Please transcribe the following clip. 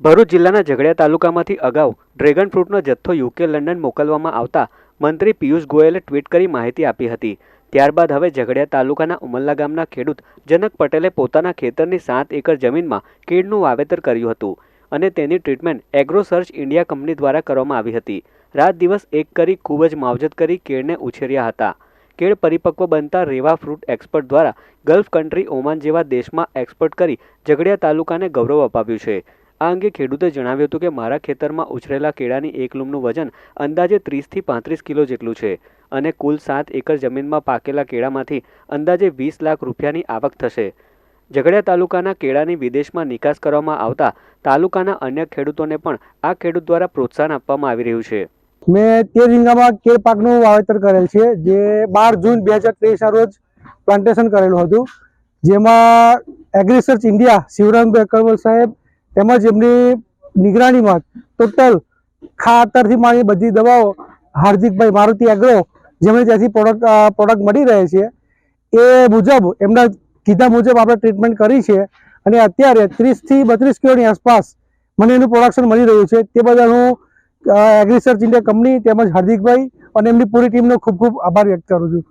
ભરૂચ જિલ્લાના ઝઘડિયા તાલુકામાંથી અગાઉ ડ્રેગન ફ્રૂટનો જથ્થો યુકે લંડન મોકલવામાં આવતા મંત્રી પિયુષ ગોયલે ટ્વીટ કરી માહિતી આપી હતી. ત્યારબાદ હવે ઝઘડિયા તાલુકાના ઉમલ્લા ગામના ખેડૂત જનક પટેલે પોતાના ખેતરની સાત એકર જમીનમાં કેળનું વાવેતર કર્યું હતું અને તેની treatment agro search India company દ્વારા કરવામાં આવી હતી. રાત દિવસ એક કરી ખૂબ જ માવજત કરી કેળને ઉછેર્યા હતા. કેળ પરિપક્વ બનતા રેવા ફ્રૂટ એક્સપર્ટ દ્વારા ગલ્ફ કન્ટ્રી ઓમાન જેવા દેશમાં એક્સપોર્ટ કરી ઝઘડિયા તાલુકાને ગૌરવ અપાવ્યું છે. આ અંગે ખેડૂતે જણાવ્યું હતું કે મારા ખેતરમાં ઉછરેલા કેળાની એક લૂમનું વજન અંદાજે ત્રીસથી પાંત્રીસ કિલો જેટલું છે અને કુલ સાત એકર જમીનમાં પાકેલા કેળામાંથી અંદાજે વીસ લાખ રૂપિયાની આવક થશે. ઝઘડિયા તાલુકાના કેળાની વિદેશમાં નિકાસ કરવામાં આવતા તાલુકાના અન્ય ખેડૂતોને પણ આ ખેડૂત દ્વારા પ્રોત્સાહન આપવામાં આવી રહ્યું છે. મેં તે રીંગામાં કેળ પાકનું વાવેતર કરેલ છે, જે બાર જૂન બે હજાર ત્રેવીસના રોજ પ્લાન્ટેશન કરેલું હતું. જેમાં agri search India Shivrambhai Akarval સાહેબ તેમજ એમની નિગરાણીમાં ટોટલ ખાતરથી માંડી બધી દવાઓ, હાર્દિકભાઈ મારુતિ એગ્રો જેમણે ત્યાંથી પ્રોડક્ટ પ્રોડક્ટ મળી રહે છે, એ મુજબ, એમના કીધા મુજબ આપણે ટ્રીટમેન્ટ કરી છે, અને અત્યારે ત્રીસથી બત્રીસ કિલોની આસપાસ મને એનું પ્રોડક્શન મળી રહ્યું છે, તે બદલ હું એગ્રીસર્ચ ઇન્ડિયા કંપની તેમજ હાર્દિકભાઈ અને એમની પૂરી ટીમનો ખૂબ ખૂબ આભાર વ્યક્ત કરું છું.